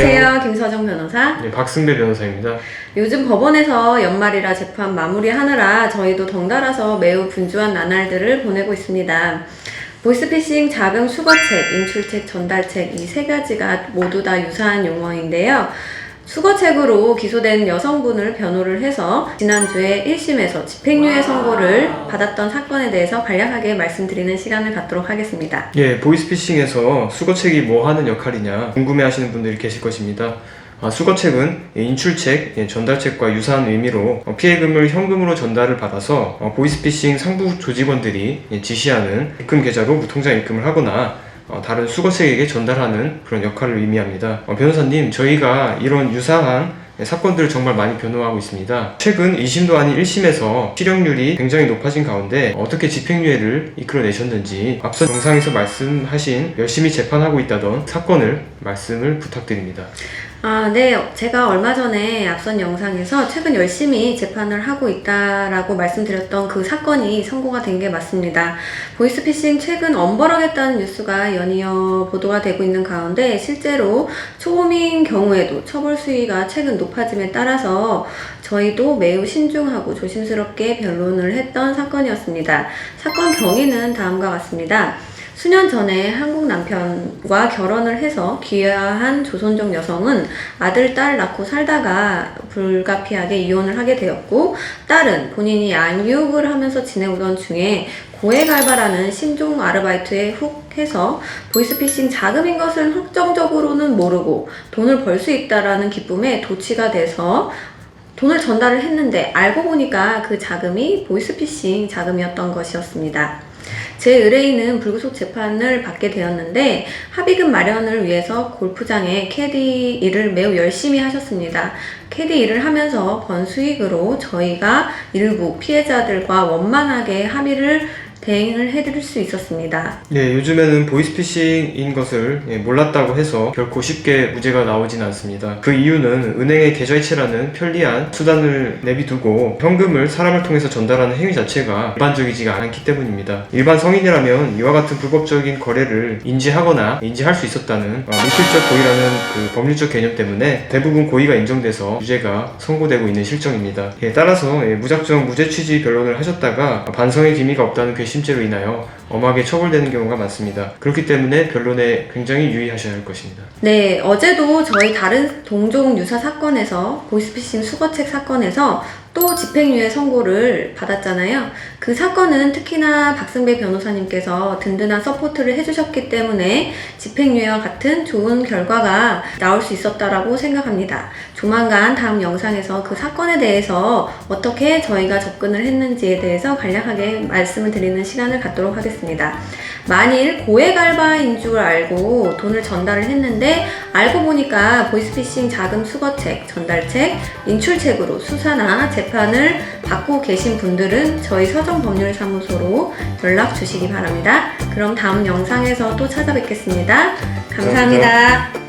안녕하세요. 김서정 변호사. 네, 박승배 변호사입니다. 요즘 법원에서 연말이라 재판 마무리하느라 저희도 덩달아서 매우 분주한 나날들을 보내고 있습니다. 보이스피싱, 자금 수거책, 인출책, 전달책 이 세 가지가 모두 다 유사한 용어인데요. 수거책으로 기소된 여성분을 변호를 해서 지난주에 1심에서 집행유예 선고를 받았던 사건에 대해서 간략하게 말씀드리는 시간을 갖도록 하겠습니다. 예, 보이스피싱에서 수거책이 뭐 하는 역할이냐 궁금해하시는 분들이 계실 것입니다. 아, 수거책은 인출책, 예, 전달책과 유사한 의미로 어, 피해금을 현금으로 전달을 받아서 어, 보이스피싱 상부 조직원들이 예, 지시하는 입금 계좌로 무통장 입금을 하거나 어, 다른 수거책에게 전달하는 그런 역할을 의미합니다. 어, 변호사님, 저희가 이런 유사한 네, 사건들을 정말 많이 변호하고 있습니다. 최근 2심도 아닌 1심에서 실형률이 굉장히 높아진 가운데 어떻게 집행유예를 이끌어내셨는지 앞서 영상에서 말씀하신 열심히 재판하고 있다던 사건을 말씀을 부탁드립니다. 아, 네. 제가 얼마 전에 앞선 영상에서 최근 열심히 재판을 하고 있다라고 말씀드렸던 그 사건이 선고가 된 게 맞습니다. 보이스피싱 최근 엄벌하겠다는 뉴스가 연이어 보도가 되고 있는 가운데 실제로 초범인 경우에도 처벌 수위가 최근 높아짐에 따라서 저희도 매우 신중하고 조심스럽게 변론을 했던 사건이었습니다. 사건 경위는 다음과 같습니다. 수년 전에 한국 남편과 결혼을 해서 귀화한 조선족 여성은 아들, 딸 낳고 살다가 불가피하게 이혼을 하게 되었고, 딸은 본인이 양육을 하면서 지내오던 중에 고액알바라는 신종 아르바이트에 훅 해서 보이스피싱 자금인 것을 확정적으로는 모르고 돈을 벌 수 있다라는 기쁨에 도취가 돼서 돈을 전달을 했는데 알고 보니까 그 자금이 보이스피싱 자금이었던 것이었습니다. 제 의뢰인은 불구속 재판을 받게 되었는데 합의금 마련을 위해서 골프장에 캐디 일을 매우 열심히 하셨습니다. 캐디 일을 하면서 번 수익으로 저희가 일부 피해자들과 원만하게 합의를 대행을 해드릴 수 있었습니다. 네, 요즘에는 보이스피싱인 것을 예, 몰랐다고 해서 결코 쉽게 무죄가 나오진 않습니다. 그 이유는 은행의 계좌이체라는 편리한 수단을 내비두고 현금을 사람을 통해서 전달하는 행위 자체가 일반적이지가 않기 때문입니다. 일반 성인이라면 이와 같은 불법적인 거래를 인지하거나 인지할 수 있었다는 어, 무필적 고의라는 그 법률적 개념 때문에 대부분 고의가 인정돼서 유죄가 선고되고 있는 실정입니다. 예, 따라서 예, 무작정 무죄 취지 변론을 하셨다가 반성의 기미가 없다는 괘씸 죄로 인하여 엄하게 처벌되는 경우가 많습니다. 그렇기 때문에 변론에 굉장히 유의하셔야 할 것입니다. 네, 어제도 저희 다른 동종 유사 사건에서 보이스피싱 수거책 사건에서 또 집행유예 선고를 받았잖아요. 그 사건은 특히나 박승배 변호사님께서 든든한 서포트를 해주셨기 때문에 집행유예와 같은 좋은 결과가 나올 수 있었다라고 생각합니다. 조만간 다음 영상에서 그 사건에 대해서 어떻게 저희가 접근을 했는지에 대해서 간략하게 말씀을 드리는 시간을 갖도록 하겠습니다. 만일 고액 알바인 줄 알고 돈을 전달을 했는데 알고 보니까 보이스피싱 자금 수거책, 전달책, 인출책으로 수사나 재판을 받고 계신 분들은 저희 서정법률사무소로 연락 주시기 바랍니다. 그럼 다음 영상에서 또 찾아뵙겠습니다 감사합니다.